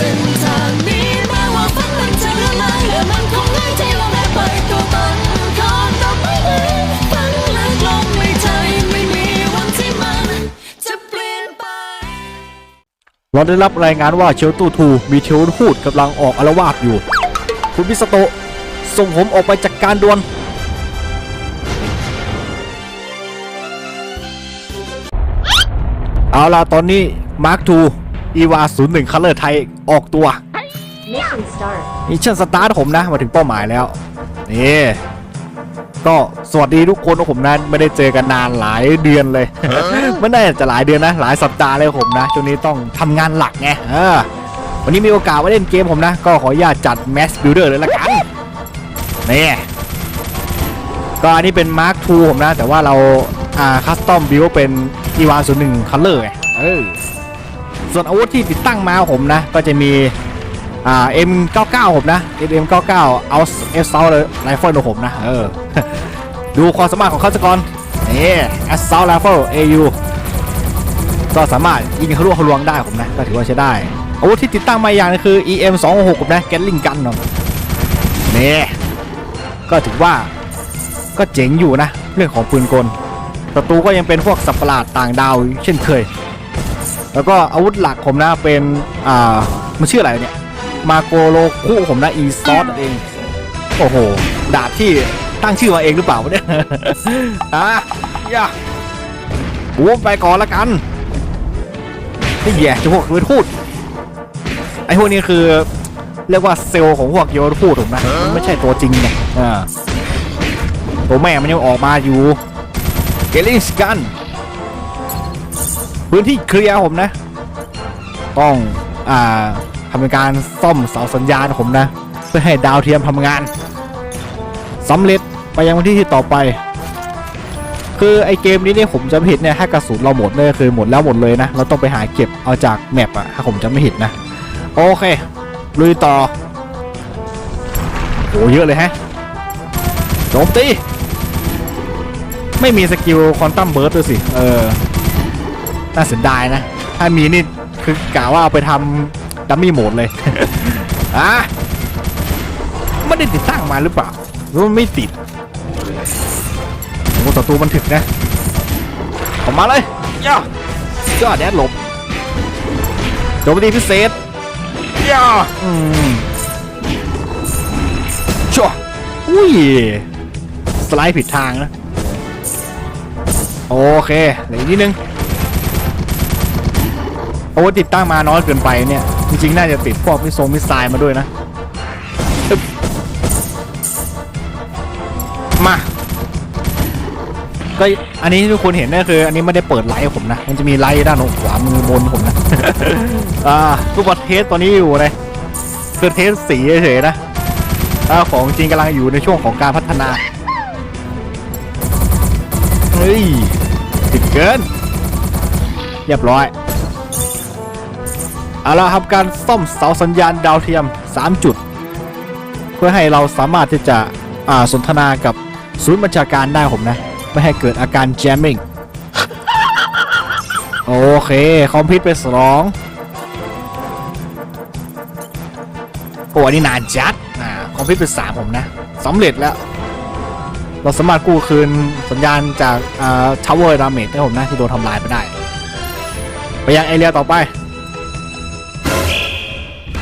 เส้นทางนี้แม้ว่าฝันมันจะละลายและมันคงง่ายที่เราได้ไปตัวตนของดอไม้นั้นฝันลึกลงในใจไม่มีวันที่มันจะเปลี่ยนไป เราได้รับรายงานว่าเชลตูทูมีเทวทูตกำลังออกอารวาสอยู่ คุณพิสโตส่งผมออกไปจัดกการด่วนเอาล่ะตอนนี้มาร์คทูอีวา01คัลเลอร์ไทย ออกตัว Mission start. มิชชั่นสตาร์ทผมนะมาถึงเป้าหมายแล้วนี่ก็สวัสดีทุกคนของผมนะไม่ได้เจอกันนานหลายเดือนเลยไม่ได้จะหลายเดือนนะ หลายสัปดาห์เลยผมนะช่วงนี้ต้องทำงานหลักไงเออวันนี้มีโอกาสมาเล่นเกมผมนะ ก็ขออนุญาตจัดแมสบิลเดอร์เลยละกันนี่ก็อันนี้เป็นมาร์คทูผมนะ แต่ว่าเราอ่าคัสตอมบิลเป็นอีวานศูนย์หนึ่งคัลเลอร์ไงเออ ส่วนอาวุธที่ติดตั้งมาของผมนะ ก็จะมีอ่า M99 ผมนะ M99 เอาเอสเซลเลยไรเฟิลของผมนะเออดูความสามารถของเขาสกอนนี่ Assault Rifle AU ก็สามารถยิงทะลุทะลวงได้ผมนะ ก็ถือว่าใช้ได้อาวุธที่ติดตั้งมาอย่างนึงคือ EM 2 6ผมนะ Gatling Gun เนาะนี่ก็ถือว่าก็เจ๋งอยู่นะ เรื่องของปืนกลศัตรูก็ยังเป็นพวกสัตว์ประหลาดต่างดาวเช่นเคย แล้วก็อาวุธหลักผมนะเป็น อ่า มันชื่ออะไรเนี่ย มาโกโลคุผมนะ อีซอสนั่นเอง โอ้โห ดาบที่ตั้งชื่อมาเองหรือเปล่าเนี่ย อะย่ากูไปก่อนละกันไอ้แย่จะพวกเวทพูด ไอ้พวกนี้คือ เรียกว่าเซลล์ของพวกโยนพูดผมนะมันไม่ใช่ตัวจริงไงอ่าตัวแม่มันยังออกมาอยู่เกลิสกัน พื้นที่เคลียร์ผมนะ ต้องอ่าทำการซ่อมเสาสัญญาณผมนะ เพื่อให้ดาวเทียมทำงานสำเร็จไปยังวันที่ที่ต่อไป คือไอเกมนี้เนี่ยผมจะไม่ผิดเนี่ยถ้ากระสุนเราหมดเนี่ยคือหมดแล้วหมดเลยนะ เราต้องไปหาเก็บเอาจากแมปอะถ้าผมจะไม่ผิดนะ โอเคลุยต่อโอ้เยอะเลยฮะโจมตีไม่มีสกิลคอนตัมเบิร์ดด้วยสิ เออ น่าเสียดายนะ ถ้ามีนี่คือกะว่าเอาไปทำดัมมี่โหมดเลยอะไม่ได้ติดตั้งมาหรือเปล่าหรือว่าไม่ติดโอ้ศัตรูมันถึกนะออกมาเลยย่าย่าแดดหลบโจมตีพิเศษย่าอืมชัวอุ้ยสไลด์ผิดทางนะ โอเคเหลืออีกนิดนึง โอ้ติดตั้งมาน้อยเกินไปเนี่ย จริงๆ น่าจะติดพวกมิสซงมิสไซล์มาด้วยนะ มา ก็อันนี้ที่ทุกคนเห็นนี่คือ อันนี้ไม่ได้เปิดไลท์ผมนะ มันจะมีไลท์ด้านขวามือบนผมนะ อ่าทุกประเทศตอนนี้อยู่เลยคือเทสสีเฉยๆนะอ่าของจริงกำลังอยู่ในช่วงของการพัฒนา เฮ้ยติดเกินเรียบร้อย เอาละครับการซ่อมเสาสัญญาณดาวเทียม 3 จุด เพื่อให้เราสามารถที่จะอ่าสนทนากับศูนย์บัญชาการได้ผมนะ ไม่ให้เกิดอาการ jamming โอเคคอมพิวต์ไปสองโอ้อันนี้นานจัดอ่าคอมพิวต์ไปสามผมนะสำเร็จแล้ว เราสามารถกู้คืนสัญญาณจากอ่าทาวเวอร์ดาเมจได้ผมนะ ที่โดนทำลายไปได้ ไปยังเอเรียต่อไป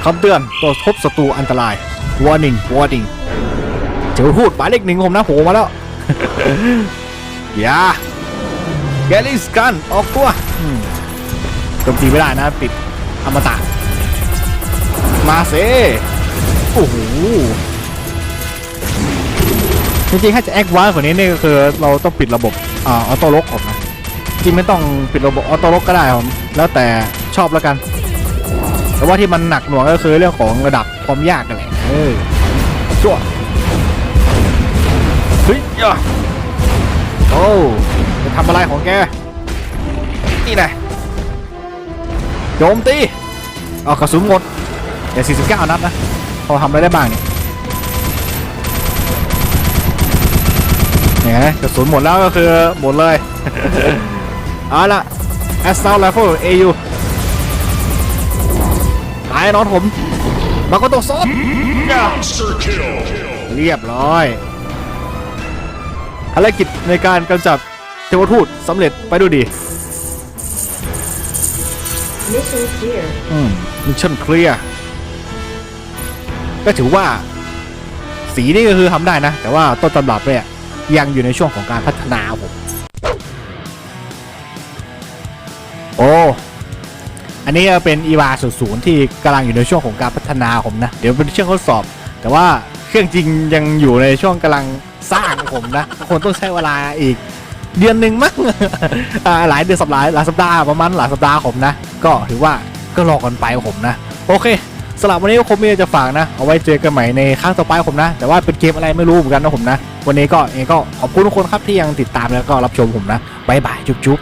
คำเตือนตัวพบศัตรูอันตราย warning warning เจอพูดหมายเลขหนึ่งผมนะโผล่มาแล้วอย่าแกลิสกันออกตัวโจมตีไม่ได้นะปิดอมตะ มาเซโอ้โหจริงๆถ้าจะแอควานกว่านี้นี่ก็คือเราต้องปิดระบบอ่าออโต้ล็อกผมนะจริงไม่ต้องปิดระบบออโต้ล็อกก็ได้ผมแล้วแต่ชอบแล้วกัน แต่ว่าที่มันหนักหน่วงก็คือเรื่องของระดับความยากกันแหละเออชั่วเฮ้ยย่าโอ้จะทำอะไรของแก นี่แหละโจมตีเอากระสุนหมดเดี๋ยว49 นัดนะ พอทำอะไรได้บ้างเนี่ยเนี่ยกระสุนหมดแล้วก็คือหมดเลย เอาละ Assault Rifle AU ไปายน้องผมมาก็ต้องซอฟ Monster kill. เรียบร้อยภารกิจในการกำจัดเทวทูตสำเร็จไปด้วยดี Mission clear. อืมมิชชั่นเคลียร์ก็ถือว่า สีนี่ก็คือทำได้นะ แต่ว่าต้นตำรับเนี่ยยังอยู่ในช่วงของการพัฒนาครับผมโอ้ อันนี้เป็นอีวาศูนย์ที่กำลังอยู่ในช่วงของการพัฒนาผมนะ เดี๋ยวเป็นเครื่องทดสอบ แต่ว่าเครื่องจริงยังอยู่ในช่วงกำลังสร้างผมนะคงต้องใช้เวลาอีกเดือนหนึ่งมั้งหลายเดือนสัปดาห์หลายสัปดาห์ประมาณหลายสัปดาห์ผมนะ ก็ถือว่าก็รอกันไปผมนะ โอเคสำหรับวันนี้ก็คงมีจะฝากนะ เอาไว้เจอกันใหม่ในครั้งต่อไปผมนะ แต่ว่าเป็นเกมอะไรไม่รู้เหมือนกันนะผมนะ วันนี้ก็เองก็ขอบคุณทุกคนครับที่ยังติดตามแล้วก็รับชมผมนะบายบายจุ๊บจุ๊บ